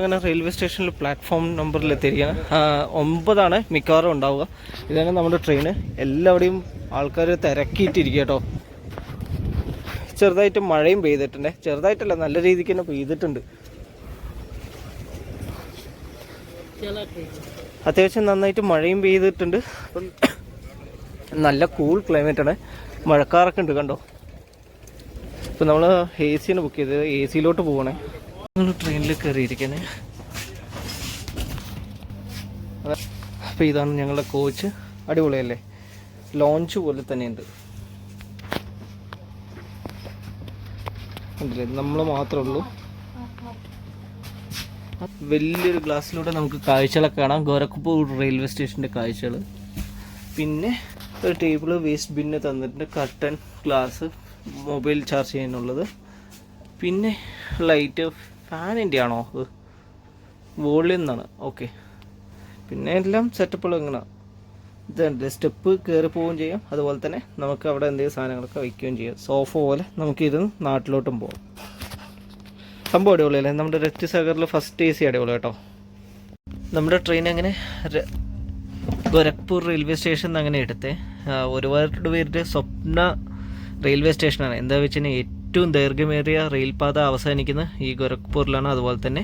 അങ്ങനെ റെയിൽവേ സ്റ്റേഷനിൽ പ്ലാറ്റ്ഫോം നമ്പറിൽ എത്തിയിരിക്കുകയാണ് ഒമ്പതാണ് മിക്കവാറും ഉണ്ടാവുക. ഇതാണ് നമ്മുടെ ട്രെയിന് എല്ലാവിടെയും ആൾക്കാർ തിരക്കിയിട്ടിരിക്കുക കേട്ടോ ചെറുതായിട്ട് മഴയും പെയ്തിട്ടുണ്ട്. ചെറുതായിട്ടല്ല നല്ല രീതിക്ക് തന്നെ പെയ്തിട്ടുണ്ട്. അത്യാവശ്യം നന്നായിട്ട് മഴയും പെയ്തിട്ടുണ്ട്. നല്ല കൂൾ ക്ലൈമറ്റ് ആണ്. മഴക്കാറൊക്കെ ഉണ്ട് കണ്ടോ? ഇപ്പം നമ്മൾ എ സിയാണ് ബുക്ക് ചെയ്തത്. എ സിയിലോട്ട് പോകണേ നമ്മൾ ട്രെയിനിൽ കയറിയിരിക്കണേ അപ്പോൾ ഇതാണ് ഞങ്ങളുടെ കോച്ച് അടിപൊളിയല്ലേ? ലോഞ്ച് പോലെ തന്നെയുണ്ട്. നമ്മൾ മാത്രമേ ഉള്ളൂ. വലിയൊരു ഗ്ലാസ്സിലൂടെ നമുക്ക് കാഴ്ചകളൊക്കെ കാണാം. ഗോരഖ്പൂർ റെയിൽവേ സ്റ്റേഷന്റെ കാഴ്ചകൾ പിന്നെ ഒരു ടേബിൾ വേസ്റ്റ് ബിന്ന് തന്നിട്ടുണ്ട്. കട്ടൻ ഗ്ലാസ് മൊബൈൽ ചാർജ് ചെയ്യാനുള്ളത്. പിന്നെ ലൈറ്റ് ഫാനിന്റെ ആണോ? അത് വോളിയം എന്നാണ് ഓക്കെ പിന്നെ എല്ലാം സെറ്റപ്പുകൾ എങ്ങനെ ഇതുണ്ട്. സ്റ്റെപ്പ് കയറി പോവുകയും ചെയ്യാം. അതുപോലെ തന്നെ നമുക്ക് അവിടെ എന്തെങ്കിലും സാധനങ്ങളൊക്കെ വയ്ക്കുകയും ചെയ്യാം. സോഫ പോലെ നമുക്ക് ഇത് നാട്ടിലോട്ടും പോകാം സംഭവം അടിപൊളിയല്ലേ നമ്മുടെ രക്തിസാഗറിൽ ഫസ്റ്റ് എ സി അടിപൊളി കേട്ടോ. നമ്മുടെ ട്രെയിൻ അങ്ങനെ ഗോരഖ്പൂർ റെയിൽവേ സ്റ്റേഷൻ അങ്ങനെ എടുത്തേ. ഒരുപാട് പേരുടെ സ്വപ്ന റെയിൽവേ സ്റ്റേഷനാണ് എന്താ വെച്ചാൽ ഏറ്റവും ദൈർഘ്യമേറിയ റെയിൽപാത അവസാനിക്കുന്ന ഈ ഗോരഖ്പൂരിലാണ്. അതുപോലെ തന്നെ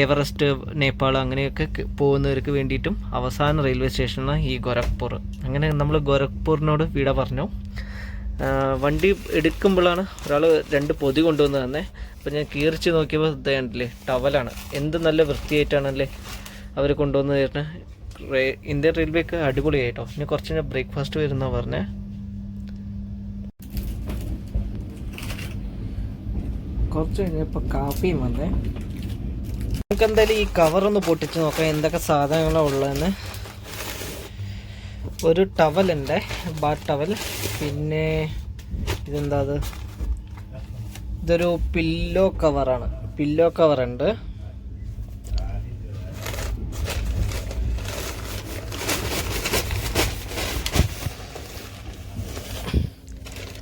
എവറസ്റ്റ് നേപ്പാൾ അങ്ങനെയൊക്കെ പോകുന്നവർക്ക് വേണ്ടിയിട്ടും അവസാന റെയിൽവേ സ്റ്റേഷനാണ് ഈ ഗോരഖ്പൂർ. അങ്ങനെ നമ്മൾ ഗോരഖ്പൂരിനോട് വിട പറഞ്ഞു. വണ്ടി എടുക്കുമ്പോഴാണ് ഒരാൾ രണ്ട് പൊതി കൊണ്ടുവന്ന് തന്നെ. അപ്പോൾ ഞാൻ കീറിച്ച് നോക്കിയപ്പോൾ ഇതേണ്ടല്ലേ ടവലാണ്. എന്ത് നല്ല വൃത്തിയായിട്ടാണല്ലേ അവർ കൊണ്ടുവന്ന് തരുന്നത് ഇന്ത്യൻ റെയിൽവേക്ക് അടിപൊളിയായിട്ടോ. ഇനി കുറച്ച് കഴിഞ്ഞാൽ ബ്രേക്ക്ഫാസ്റ്റ് വരുന്ന പറഞ്ഞേ. കുറച്ച് കഴിഞ്ഞപ്പോൾ കാപ്പിയും വന്നേ. നമുക്ക് എന്തായാലും ഈ കവറൊന്ന് പൊട്ടിച്ച് നോക്കാം എന്തൊക്കെ സാധനങ്ങളാണ് ഉള്ളതെന്ന്. ഒരു ടവലുണ്ട് ബാ ടവൽ പിന്നെ ഇതെന്താ അത്? ഇതൊരു പില്ലോ കവറാണ് പില്ലോ കവറുണ്ട്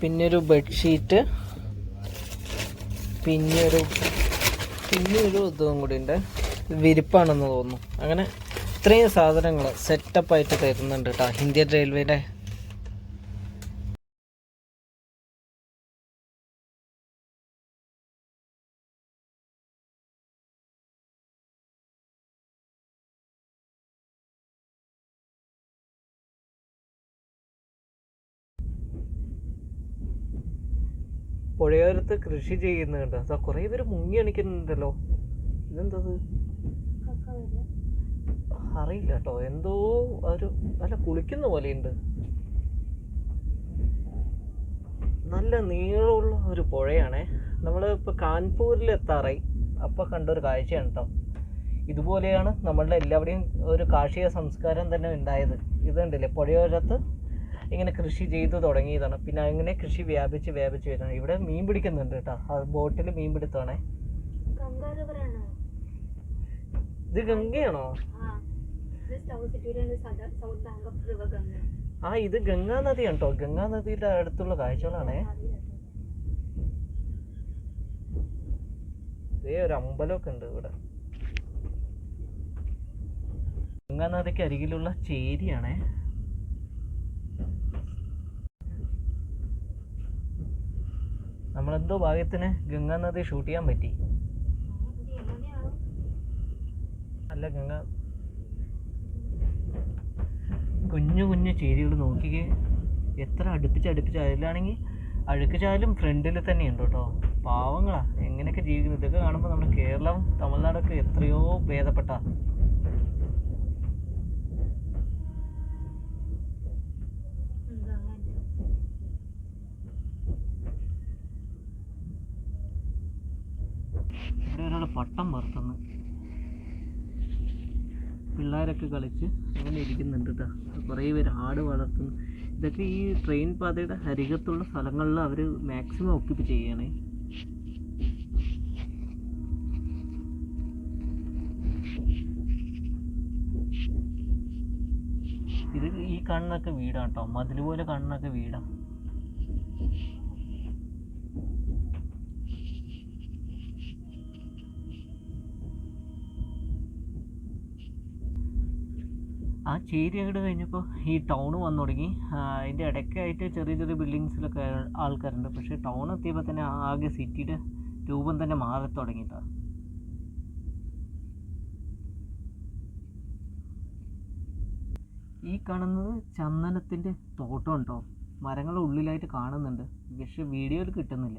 പിന്നെ ഒരു ബെഡ്ഷീറ്റ് പിന്നെ ഒരു പിന്നെ ഒരു ഇതും കൂടി ഉണ്ട്. വിരിപ്പാണെന്ന് തോന്നുന്നു. അങ്ങനെ ഇത്രയും സാധനങ്ങൾ സെറ്റപ്പായിട്ട് തരുന്നുണ്ട് കേട്ടോ ഇന്ത്യൻ റെയിൽവേയുടെ പുഴയോരത്ത് കൃഷി ചെയ്യുന്നുണ്ട് അതാ കുറേ പേര് മുങ്ങി അണിക്കുന്നുണ്ടല്ലോ ഇതെന്തത്? അറിയില്ല കേട്ടോ. എന്തോ ഒരു നല്ല കുളിക്കുന്ന പോലെയുണ്ട്. നല്ല നീളമുള്ള ഒരു പുഴയാണേ. നമ്മൾ ഇപ്പോൾ കാൺപൂരിൽ എത്താറായി അപ്പോൾ കണ്ട ഒരു കാഴ്ചയാണ് കേട്ടോ. ഇതുപോലെയാണ് നമ്മളുടെ എല്ലാവരുടെയും ഒരു കാർഷിക സംസ്കാരം തന്നെ ഉണ്ടായത്. ഇത് കണ്ടില്ലേ? പുഴയോരത്ത് ഇങ്ങനെ കൃഷി ചെയ്തു തുടങ്ങിയതാണ്. പിന്നെ അങ്ങനെ കൃഷി വ്യാപിച്ച് വ്യാപിച്ച് വരുന്നത് ഇവിടെ മീൻ പിടിക്കുന്നുണ്ട് കേട്ടോ. ബോട്ടിൽ മീൻ പിടുത്തമാണേ. ഇത് ഗംഗയാണോ? ആ. ഇത് ഗംഗ. നദിയാണ് കേട്ടോ. ഗംഗാ നദിയുടെ അടുത്തുള്ള കാഴ്ചകളാണേ. ഇതേ ഒരു അമ്പലമൊക്കെ ഉണ്ട് ഇവിടെ. ഗംഗാ നദിക്ക് അരികിലുള്ള ചേരിയാണേ. നമ്മളെന്തോ ഭാഗ്യത്തിന് ഗംഗാ നദി ഷൂട്ട് ചെയ്യാൻ പറ്റി. അല്ല ഗംഗ. കുഞ്ഞു കുഞ്ഞു ചേരികൾ നോക്കിക്കേ. എത്ര അടുപ്പിച്ച് അടുപ്പിച്ച് അതിലാണെങ്കിൽ അഴുക്ക് ചാലും ഫ്രണ്ടിൽ തന്നെ ഉണ്ട് കേട്ടോ. പാവങ്ങളാ എങ്ങനെയൊക്കെ ജീവിക്കുന്നു? ഇതൊക്കെ കാണുമ്പോൾ നമ്മുടെ കേരളം തമിഴ്നാടൊക്കെ എത്രയോ ഭേദപ്പെട്ട ഇവിടെ ഒരാൾ പട്ടം പറത്തുന്നു പിള്ളേരൊക്കെ കളിച്ച് അങ്ങനെ ഇരിക്കുന്നുണ്ട് കേട്ടോ കുറേ പേര് ആട് വളർത്തുന്നു. ഇതൊക്കെ ഈ ട്രെയിൻ പാതയുടെ അരികത്തുള്ള സ്ഥലങ്ങളിൽ അവർ മാക്സിമം ഒക്കിപ്പ് ചെയ്യണേ ഇത് ഈ കാണുന്നൊക്കെ വീടാണ് കേട്ടോ മതിൽ പോലെ കാണുന്നൊക്കെ വീടാ. ആ ചേരിയങ്ങോട് കഴിഞ്ഞപ്പോൾ ഈ ടൗൺ വന്നു തുടങ്ങി. അതിന്റെ ഇടയ്ക്കായിട്ട് ചെറിയ ചെറിയ ബിൽഡിങ്സിലൊക്കെ ആൾക്കാരുണ്ട്. പക്ഷേ ടൗൺ എത്തിയപ്പോൾ തന്നെ ആകെ സിറ്റിയുടെ രൂപം തന്നെ മാറി തുടങ്ങിയിട്ടാണ് ഈ കാണുന്നത് ചന്ദനത്തിന്റെ തോട്ടം ഉണ്ടോ? മരങ്ങൾ ഉള്ളിലായിട്ട് കാണുന്നുണ്ട്. പക്ഷെ വീഡിയോയിൽ കിട്ടുന്നില്ല.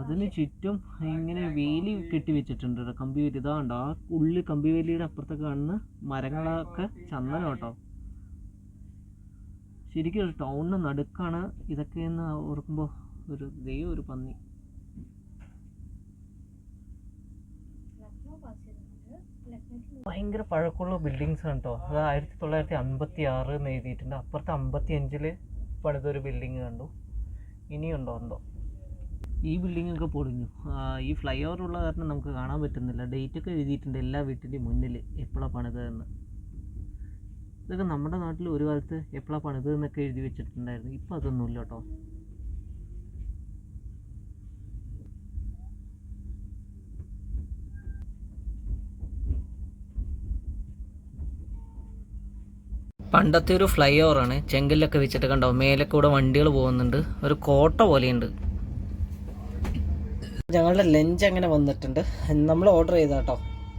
അതിന് ചുറ്റും ഇങ്ങനെ വേലി കെട്ടി വെച്ചിട്ടുണ്ട് കമ്പി വേലി ഇതാ കണ്ടോ ആ ഉള്ളിൽ കമ്പി വേലിയുടെ അപ്പുറത്ത് കാണുന്ന മരങ്ങളൊക്കെ ചന്ദനം കേട്ടോ ശരിക്കും ഒരു ടൗണിന് നടുക്കാണ് ഇതൊക്കെ എന്ന് ഓർക്കുമ്പോൾ ഒരു ദൈവം ഒരു പന്നി. ഭയങ്കര പഴക്കമുള്ള ബിൽഡിങ്സ് ആണ് കേട്ടോ അത് ആയിരത്തി തൊള്ളായിരത്തി അമ്പത്തി ആറ് എന്ന് എഴുതിയിട്ടുണ്ട്. അപ്പുറത്ത് അമ്പത്തി അഞ്ചിൽ പണിതൊരു ബിൽഡിങ് കണ്ടു. ഇനിയുണ്ടോ എന്തോ? ഈ ബിൽഡിംഗ് ഒക്കെ പൊളിഞ്ഞു. ഈ ഫ്ലൈ ഓവർ ഉള്ള കാരണം നമുക്ക് കാണാൻ പറ്റുന്നില്ല. ഡേറ്റ് ഒക്കെ എഴുതിയിട്ടുണ്ട് എല്ലാ വീട്ടിന്റെയും മുന്നിൽ. എപ്പോഴാണ് പണിതതെന്ന് ഇതൊക്കെ നമ്മുടെ നാട്ടിൽ ഒരു കാലത്ത് എപ്പോഴാണ് പണിതതെന്നൊക്കെ എഴുതി വെച്ചിട്ടുണ്ടായിരുന്നു. ഇപ്പം അതൊന്നുമില്ല കേട്ടോ. പണ്ടത്തെ ഒരു ഫ്ലൈ ഓവറാണ് ചെങ്കല്ലൊക്കെ വെച്ചിട്ട് കണ്ടോ? മേലെ കൂടെ വണ്ടികൾ പോകുന്നുണ്ട്. ഒരു കോട്ട പോലെയുണ്ട്. ഞങ്ങളുടെ ലഞ്ച് അങ്ങനെ വന്നിട്ടുണ്ട്. നമ്മൾ ഓർഡർ ചെയ്ത കേട്ടോ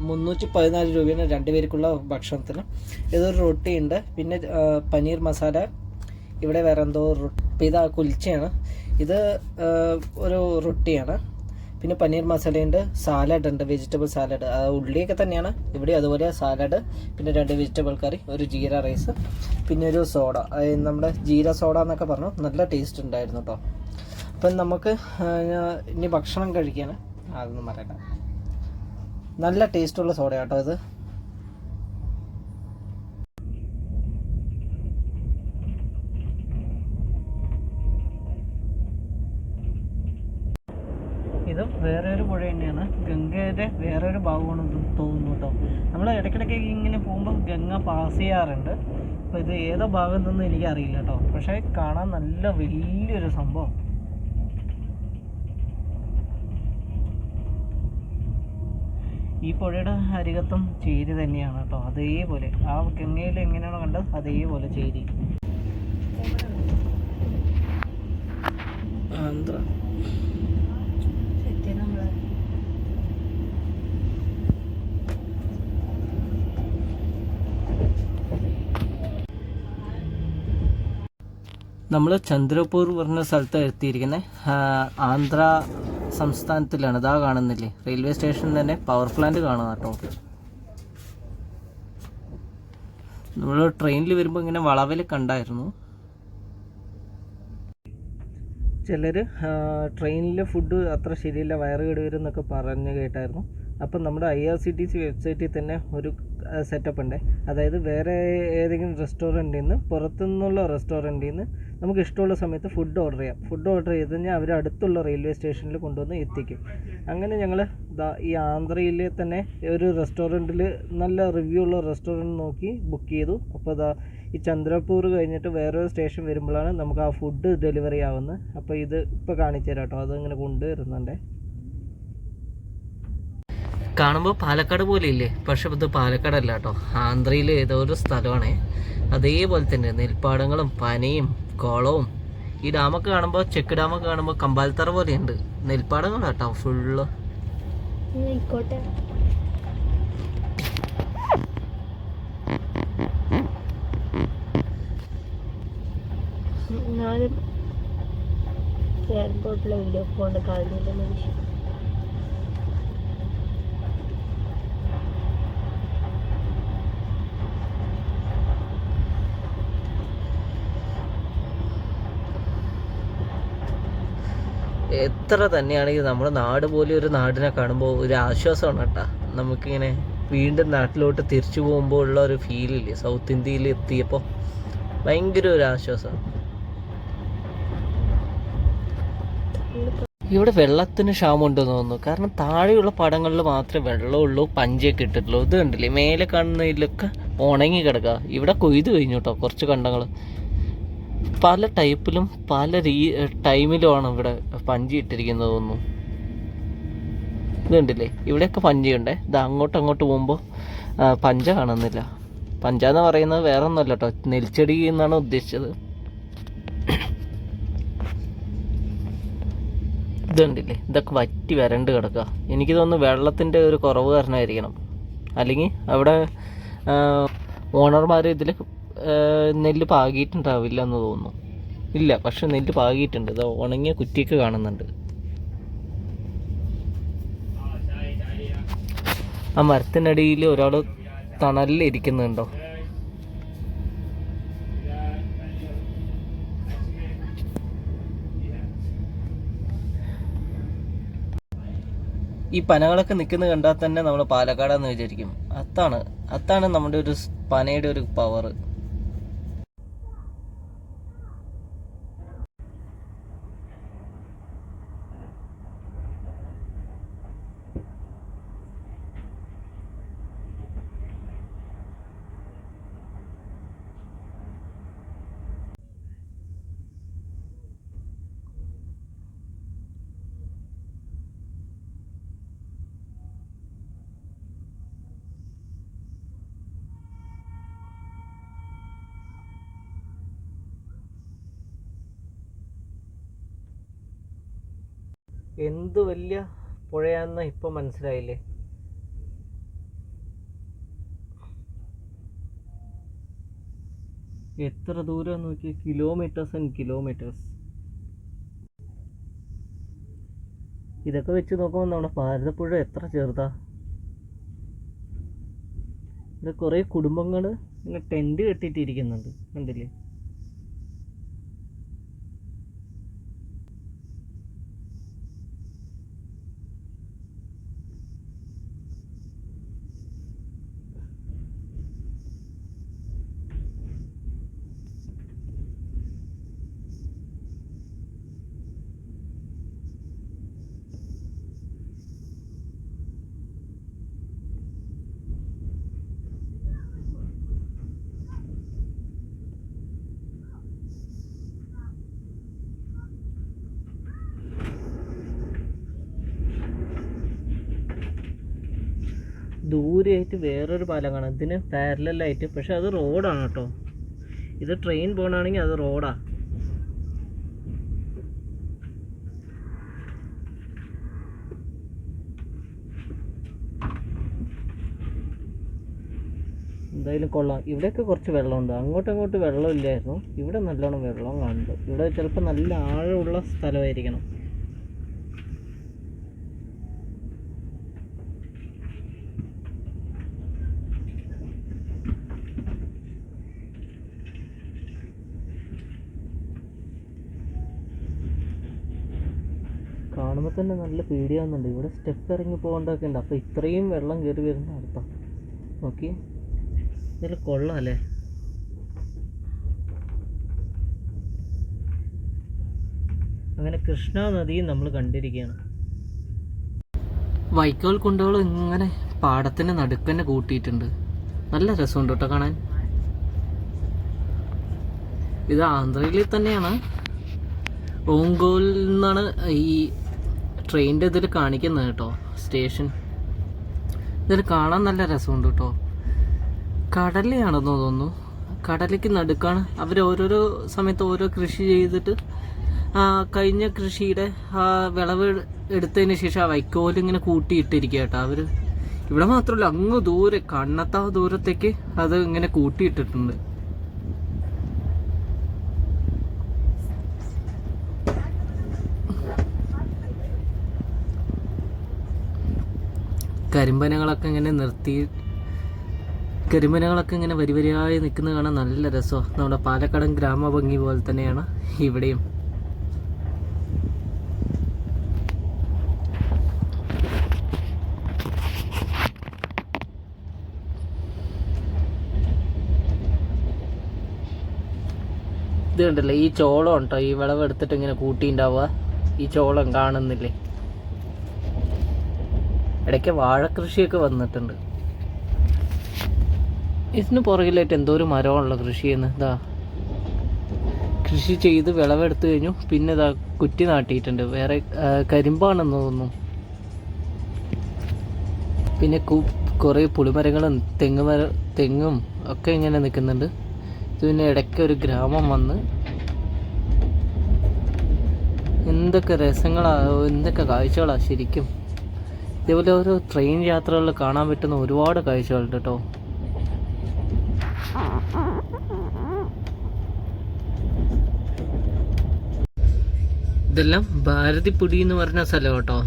മുന്നൂറ്റി പതിനാല് രൂപയാണ് രണ്ട് പേർക്കുള്ള ഭക്ഷണത്തിന്. ഇതൊരു റൊട്ടി ഉണ്ട്. പിന്നെ പനീർ മസാല. ഇവിടെ വേറെ എന്തോ റൊട്ടി ഇത് കുൽച്ചയാണ്. ഇത് ഒരു റൊട്ടിയാണ് പിന്നെ പനീർ മസാലയുണ്ട്. സാലഡ് ഉണ്ട്. വെജിറ്റബിൾ സാലഡ് ഉള്ളിയൊക്കെ തന്നെയാണ്. ഇവിടെ അതുപോലെ സാലഡ് പിന്നെ രണ്ട് വെജിറ്റബിൾ കറി ഒരു ജീര റൈസ് പിന്നെ ഒരു സോഡ നമ്മുടെ ജീര സോഡ എന്നൊക്കെ പറഞ്ഞു. നല്ല ടേസ്റ്റ് ഉണ്ടായിരുന്നു കേട്ടോ അപ്പം നമുക്ക് ഇനി ഭക്ഷണം കഴിക്കാൻ അതൊന്നും പറയണ്ട നല്ല ടേസ്റ്റുള്ള സോഡ കേട്ടോ ഇത്. ഇത് വേറെ ഒരു പുഴ തന്നെയാണ്. ഗംഗയുടെ വേറെ ഒരു ഭാഗമാണെന്ന് തോന്നുന്നു കേട്ടോ. നമ്മൾ ഇടയ്ക്കിടയ്ക്ക് ഇങ്ങനെ പോകുമ്പോൾ ഗംഗ പാസ് ചെയ്യാറുണ്ട്. അപ്പോൾ ഇത് ഏതോ ഭാഗത്തുനിന്ന് എനിക്കറിയില്ല കേട്ടോ. പക്ഷേ കാണാൻ നല്ല വലിയൊരു സംഭവം. ഈ പുഴയുടെ അരികത്തും ചേരി തന്നെയാണ് കേട്ടോ. അതേപോലെ ആ ഗംഗയിൽ എങ്ങനെയാണോ കണ്ടത്? അതേപോലെ ചേരി. ആന്ധ്ര. നമ്മൾ ചന്ദ്രപൂർ പറഞ്ഞ സ്ഥലത്ത് എത്തിയിരിക്കുന്നത് ആന്ധ്ര സംസ്ഥാനത്തിലാണ്. ഇതാ കാണുന്നില്ലേ? റെയിൽവേ സ്റ്റേഷൻ തന്നെ പവർ പ്ലാന്റ് കാണുക കേട്ടോ. നമ്മൾ ട്രെയിനിൽ വരുമ്പോൾ ഇങ്ങനെ വളവിൽ കണ്ടായിരുന്നു. ചിലർ ട്രെയിനിലെ ഫുഡ് അത്ര ശരിയല്ല വയറ് കേട് വരും എന്നൊക്കെ പറഞ്ഞ് കേട്ടായിരുന്നു. അപ്പം നമ്മുടെ I R C T C വെബ്സൈറ്റിൽ തന്നെ ഒരു സെറ്റപ്പ് ഉണ്ട്. അതായത് വേറെ ഏതെങ്കിലും റെസ്റ്റോറന്റിൽ നിന്ന് പുറത്തുനിന്നുള്ള റെസ്റ്റോറന്റിൽ നിന്ന് നമുക്ക് ഇഷ്ടമുള്ള സമയത്ത് ഫുഡ് ഓർഡർ ചെയ്യാം. ഫുഡ് ഓർഡർ ചെയ്ത് കഴിഞ്ഞാൽ അവർ അടുത്തുള്ള റെയിൽവേ സ്റ്റേഷനിൽ കൊണ്ടുവന്ന് എത്തിക്കും. അങ്ങനെ ഞങ്ങൾ ഈ ആന്ധ്രയിലെ തന്നെ ഒരു റെസ്റ്റോറന്റിൽ നല്ല റിവ്യൂ ഉള്ള റെസ്റ്റോറന്റ് നോക്കി ബുക്ക് ചെയ്തു. അപ്പോൾ ഇതാ ഈ ചന്ദ്രപൂർ കഴിഞ്ഞിട്ട് വേറൊരു സ്റ്റേഷൻ വരുമ്പോഴാണ് നമുക്ക് ആ ഫുഡ് ഡെലിവറി ആവുന്നത്. അപ്പോൾ ഇത് ഇപ്പോൾ കാണിച്ചു തരാം കേട്ടോ. അതിങ്ങനെ കൊണ്ടുവരുന്നുണ്ട്. കാണുമ്പോൾ പാലക്കാട് പോലെ ഇല്ലേ? പക്ഷെ ഇത് പാലക്കാടല്ല കേട്ടോ. ആന്ധ്രയിലെ ഏതോ ഒരു സ്ഥലമാണ്. അതേപോലെ തന്നെ നെൽപ്പാടങ്ങളും പനയും കുളവും ഈ ഡാമൊക്കെ കാണുമ്പോൾ ചെക്ക് ഡാമൊക്കെ കാണുമ്പോൾ കമ്പാലത്തറ പോലെയുണ്ട്. നെൽപ്പാടങ്ങളാട്ടോ ഫുള്ള്. ആയിക്കോട്ടെ. ഞാനും എയർപോർട്ടിലെ വീഡിയോ ഫോണിന്റെ കളഞ്ഞില്ല മനുഷ്യൻ എത്ര തന്നെയാണെങ്കിൽ നമ്മുടെ നാട് പോലെ ഒരു നാടിനെ കാണുമ്പോൾ ഒരു ആശ്വാസമാണ് കേട്ടോ. നമുക്കിങ്ങനെ വീണ്ടും നാട്ടിലോട്ട് തിരിച്ചു പോകുമ്പോൾ ഉള്ള ഒരു ഫീലില്ലേ സൗത്ത് ഇന്ത്യയിൽ എത്തിയപ്പോൾ ഭയങ്കര ഒരു ആശ്വാസം. ഇവിടെ വെള്ളത്തിന് ക്ഷാമമുണ്ടെന്ന് തോന്നുന്നു. കാരണം താഴെയുള്ള പടങ്ങളിൽ മാത്രമേ വെള്ളമുള്ളൂ പഞ്ചയൊക്കെ ഇട്ടിട്ടുള്ളൂ. ഇത് കണ്ടില്ലേ? മേലെ കാണുന്നതിലൊക്കെ ഉണങ്ങി കിടക്കുക. ഇവിടെ കൊയ്ത് കഴിഞ്ഞു കേട്ടോ കുറച്ച് കണ്ടങ്ങൾ പല ടൈപ്പിലും പല രീ ടൈമിലുമാണ് ഇവിടെ പഞ്ചി ഇട്ടിരിക്കുന്നത് തോന്നുന്നു ഇത് കണ്ടില്ലേ ഇവിടെയൊക്കെ പഞ്ചയുണ്ടേ? ഇത് അങ്ങോട്ട് അങ്ങോട്ട് പോകുമ്പോൾ പഞ്ച കാണുന്നില്ല. പഞ്ച എന്ന് പറയുന്നത് വേറെ ഒന്നുമല്ല കേട്ടോ നെൽച്ചെടി എന്നാണ് ഉദ്ദേശിച്ചത്. ഇതുണ്ടല്ലേ? ഇതൊക്കെ വറ്റി വരണ്ട് കിടക്കുക എനിക്ക് തോന്നുന്നു വെള്ളത്തിന്റെ ഒരു കുറവ് കാരണമായിരിക്കണം. അല്ലെങ്കിൽ അവിടെ ഓണർമാർ ഇതിൽ നെല്ല് പാകിയിട്ടുണ്ടാവില്ല എന്ന് തോന്നുന്നു. ഇല്ല പക്ഷെ നെല്ല് പാകിയിട്ടുണ്ട്. ഇത് ഉണങ്ങിയ കുറ്റിയൊക്കെ കാണുന്നുണ്ട്. ആ മരത്തിനടിയിൽ ഒരാൾ തണലിൽ ഇരിക്കുന്നുണ്ടോ ഈ പനകളൊക്കെ നിൽക്കുന്ന കണ്ടാൽ തന്നെ നമ്മൾ പാലക്കാടാന്ന് വിചാരിക്കും. അത്താണ് അത്താണ് നമ്മുടെ ഒരു പനയുടെ ഒരു പവർ എന്ത് വലിയ പുഴയാണെന്ന് ഇപ്പൊ മനസ്സിലായില്ലേ? എത്ര ദൂരം നോക്കി കിലോമീറ്റേഴ്സ് ആൻഡ് കിലോമീറ്റേഴ്സ് ഇതൊക്കെ വെച്ച് നോക്കുമ്പോൾ നമ്മുടെ ഭാരതപ്പുഴ എത്ര ചെറുതാ? ഇവിടെ കുറേ കുടുംബങ്ങൾ ഇങ്ങനെ ടെന്റ് കെട്ടിയിട്ടിരിക്കുന്നുണ്ട്. കണ്ടില്ലേ? ദൂരെയായിട്ട് വേറൊരു പാലം കാണാം. ഇതിന് പാരലായിട്ട് പക്ഷെ അത് റോഡാണ് കേട്ടോ. ഇത് ട്രെയിൻ പോകണാണെങ്കിൽ അത് റോഡാ എന്തായാലും കൊള്ളാം. ഇവിടെയൊക്കെ കുറച്ച് വെള്ളമുണ്ട്. അങ്ങോട്ടും അങ്ങോട്ട് വെള്ളമില്ലായിരുന്നു. ഇവിടെ നല്ലോണം വെള്ളം കാണുന്നുണ്ട്. ഇവിടെ ചിലപ്പോൾ നല്ല ആഴമുള്ള സ്ഥലമായിരിക്കണം കാണുമ്പോൾ തന്നെ നല്ല പേടിയാവുന്നുണ്ട്. ഇവിടെ സ്റ്റെപ്പ് ഇറങ്ങി പോകേണ്ടതൊക്കെ ഉണ്ട്. അപ്പോൾ ഇത്രയും വെള്ളം കയറി വരുന്ന അർത്ഥം ഓക്കെ ഇതിൽ കൊള്ളാം അല്ലേ? അങ്ങനെ കൃഷ്ണ നദിയും നമ്മൾ കണ്ടിരിക്കുകയാണ്. വൈക്കോൽ കുണ്ടുകൾ ഇങ്ങനെ പാടത്തിന്റെ നടുക്ക് തന്നെ കൂട്ടിയിട്ടുണ്ട്. നല്ല രസമുണ്ട് കേട്ടോ കാണാൻ. ഇത് ആന്ധ്രയിൽ തന്നെയാണ്. ഓങ്കോൽ നിന്നാണ് ഈ ട്രെയിനിന്റെ ഇതിൽ കാണിക്കുന്നത് കേട്ടോ സ്റ്റേഷൻ ഇതിൽ കാണാൻ നല്ല രസമുണ്ട് കേട്ടോ. കടലയാണെന്ന് തോന്നുന്നു. കടലയ്ക്ക് നടുക്കാണ്. അവർ ഓരോരോ സമയത്ത് ഓരോ കൃഷി ചെയ്തിട്ട് കഴിഞ്ഞ കൃഷിയുടെ ആ വിളവ് എടുത്തതിന് ശേഷം ആ വൈക്കോലിങ്ങനെ കൂട്ടിയിട്ടിരിക്കുക കേട്ടോ അവർ ഇവിടെ മാത്രമല്ല അങ്ങ് ദൂരെ കണ്ണത്താ ദൂരത്തേക്ക് അത് ഇങ്ങനെ കൂട്ടിയിട്ടിട്ടുണ്ട്. കരിമ്പനകളൊക്കെ ഇങ്ങനെ നിർത്തി കരിമ്പനകളൊക്കെ ഇങ്ങനെ വരി വരിയായി നിൽക്കുന്നത് കാണാൻ നല്ല രസമാണ് നമ്മുടെ പാലക്കാടൻ ഗ്രാമഭംഗി പോലെ തന്നെയാണ് ഇവിടെയും. ഇത് കണ്ടല്ലേ? ഈ ചോളം ഉണ്ടോ? ഈ വിളവ് എടുത്തിട്ട് ഇങ്ങനെ കൂട്ടിണ്ടാവുക ഈ ചോളം കാണുന്നില്ലേ? ഇടയ്ക്ക് വാഴക്കൃഷിയൊക്കെ വന്നിട്ടുണ്ട്. ഇതിന് പുറകിലായിട്ട് എന്തോ ഒരു മരമുള്ള കൃഷി ചെയ്യുന്നത്. ഇതാ. കൃഷി ചെയ്ത് വിളവെടുത്ത് കഴിഞ്ഞു. പിന്നെ ഇതാ കുറ്റി നാട്ടിയിട്ടുണ്ട്. വേറെ കരിമ്പാണെന്ന് തോന്നുന്നു. പിന്നെ കുറേ പുളിമരങ്ങളും തെങ്ങ് മര തെങ്ങും ഒക്കെ ഇങ്ങനെ നിൽക്കുന്നുണ്ട്. ഇത് പിന്നെ ഇടയ്ക്ക് ഒരു ഗ്രാമം വന്ന് എന്തൊക്കെ രസങ്ങളാ എന്തൊക്കെ കാഴ്ചകളാ ശരിക്കും. ഇതേപോലെ ഓരോ ട്രെയിൻ യാത്രകളിൽ കാണാൻ പറ്റുന്ന ഒരുപാട് കാഴ്ചകളുണ്ട് കേട്ടോ. ഇതെല്ലാം ഭാരതിപ്പുടി എന്ന് പറഞ്ഞ സ്ഥലം കേട്ടോ.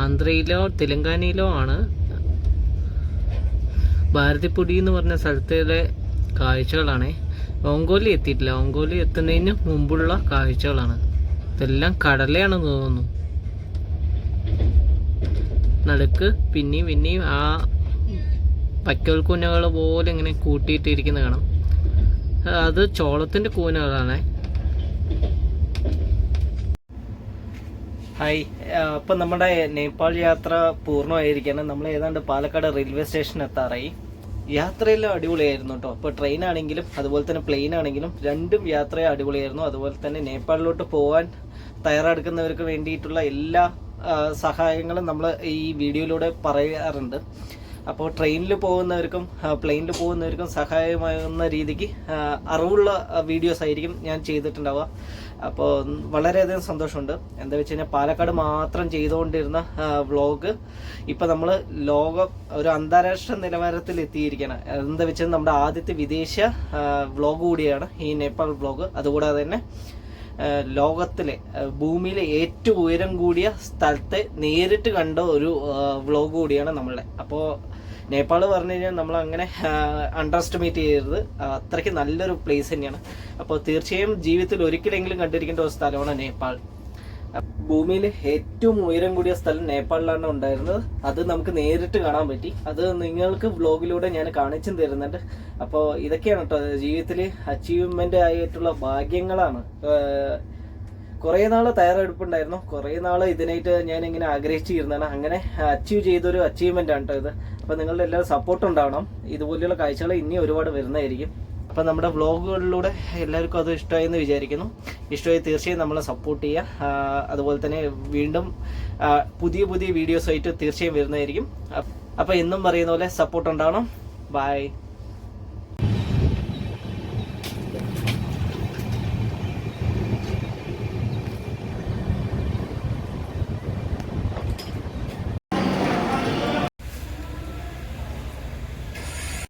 ആന്ധ്രയിലോ തെലങ്കാനയിലോ ആണ്. ഭാരതിപ്പുടി എന്ന് പറഞ്ഞ സ്ഥലത്തിലെ കാഴ്ചകളാണ്. ഓങ്കോലി എത്തിയിട്ടില്ല. ഓങ്കോലി എത്തുന്നതിന് മുമ്പുള്ള കാഴ്ചകളാണ്. ഇതെല്ലാം കടലയാണെന്ന് തോന്നുന്നു. നടുക്ക് പിന്നെയും പിന്നെയും ആ പക്കൽ കൂനകൾ പോലെ ഇങ്ങനെ കൂട്ടിയിട്ടിരിക്കുന്ന കാണാം. അത് ചോളത്തിന്റെ കൂനകളാണ്. ഹായ് അപ്പം നമ്മുടെ നേപ്പാൾ യാത്ര പൂർണമായിരിക്കുകയാണ്. നമ്മൾ ഏതാണ്ട് പാലക്കാട് റെയിൽവേ സ്റ്റേഷൻ എത്താറായി. യാത്രയെല്ലാം അടിപൊളിയായിരുന്നു കേട്ടോ. അപ്പോൾ ട്രെയിൻ ആണെങ്കിലും അതുപോലെ തന്നെ പ്ലെയിൻ ആണെങ്കിലും രണ്ടും യാത്ര അടിപൊളിയായിരുന്നു. അതുപോലെ തന്നെ നേപ്പാളിലോട്ട് പോകാൻ തയ്യാറെടുക്കുന്നവർക്ക് വേണ്ടിയിട്ടുള്ള എല്ലാ സഹായങ്ങളും നമ്മൾ ഈ വീഡിയോയിലൂടെ പറയാറുണ്ട്. അപ്പോൾ ട്രെയിനിൽ പോകുന്നവർക്കും പ്ലെയിനിൽ പോകുന്നവർക്കും സഹായമാകുന്ന രീതിക്ക് അറിവുള്ള വീഡിയോസ് ആയിരിക്കും ഞാൻ ചെയ്തിട്ടുണ്ടാവുക. അപ്പോൾ വളരെയധികം സന്തോഷമുണ്ട്. എന്താ വെച്ച് കഴിഞ്ഞാൽ പാലക്കാട് മാത്രം ചെയ്തുകൊണ്ടിരുന്ന വ്ളോഗ് ഇപ്പം നമ്മൾ ലോകം ഒരു അന്താരാഷ്ട്ര നിലവാരത്തിൽ എത്തിയിരിക്കുകയാണ്. എന്താ വെച്ചാൽ നമ്മുടെ ആദ്യത്തെ വിദേശ വ്ളോഗ് കൂടിയാണ് ഈ നേപ്പാൾ വ്ളോഗ് അതുകൂടാതെ തന്നെ ലോകത്തിലെ ഭൂമിയിലെ ഏറ്റവും ഉയരം കൂടിയ സ്ഥലത്തെ നേരിട്ട് കണ്ട ഒരു വ്ളോഗ് കൂടിയാണ് നമ്മളുടെ. അപ്പോൾ നേപ്പാൾ പറഞ്ഞു കഴിഞ്ഞാൽ നമ്മൾ അങ്ങനെ അണ്ടർ എസ്റ്റിമേറ്റ് ചെയ്യരുത് അത്രയ്ക്ക് നല്ലൊരു പ്ലേസ് തന്നെയാണ്. അപ്പോൾ തീർച്ചയായും ജീവിതത്തിൽ ഒരിക്കലെങ്കിലും കണ്ടിരിക്കേണ്ട ഒരു സ്ഥലമാണ് നേപ്പാൾ. ഭൂമിയിലെ ഏറ്റവും ഉയരം കൂടിയ സ്ഥലം നേപ്പാളിലാണ് ഉണ്ടായിരുന്നത്. അത് നമുക്ക് നേരിട്ട് കാണാൻ പറ്റി. അത് നിങ്ങൾക്ക് വ്ലോഗിലൂടെ ഞാൻ കാണിച്ചും തരുന്നുണ്ട്. അപ്പോൾ ഇതൊക്കെയാണ് കേട്ടോ ജീവിതത്തിൽ അച്ചീവ്മെന്റ് ആയിട്ടുള്ള ഭാഗ്യങ്ങളാണ്. കുറേ നാൾ തയ്യാറെടുപ്പുണ്ടായിരുന്നു. കുറേ നാൾ ഇതിനായിട്ട് ഞാൻ ഇങ്ങനെ ആഗ്രഹിച്ചിരുന്നതാണ്. അങ്ങനെ അച്ചീവ് ചെയ്തൊരു അച്ചീവ്മെന്റ് ആണ് കേട്ടോ ഇത്. അപ്പോൾ നിങ്ങളുടെ എല്ലാവരും സപ്പോർട്ട് ഉണ്ടാവണം. ഇതുപോലെയുള്ള കാഴ്ചകൾ ഇനി ഒരുപാട് വരുന്നതായിരിക്കും. അപ്പോൾ നമ്മുടെ വ്ളോഗുകളിലൂടെ എല്ലാവർക്കും അത് ഇഷ്ടമായി എന്ന് വിചാരിക്കുന്നു. ഇഷ്ടമായി തീർച്ചയായും നമ്മളെ സപ്പോർട്ട് ചെയ്യുക. അതുപോലെ തന്നെ വീണ്ടും പുതിയ പുതിയ വീഡിയോസ് ആയിട്ട് തീർച്ചയായും വരുന്നതായിരിക്കും. അപ്പോൾ എന്നും പറയുന്ന പോലെ സപ്പോർട്ട് ഉണ്ടാവണം. ബൈ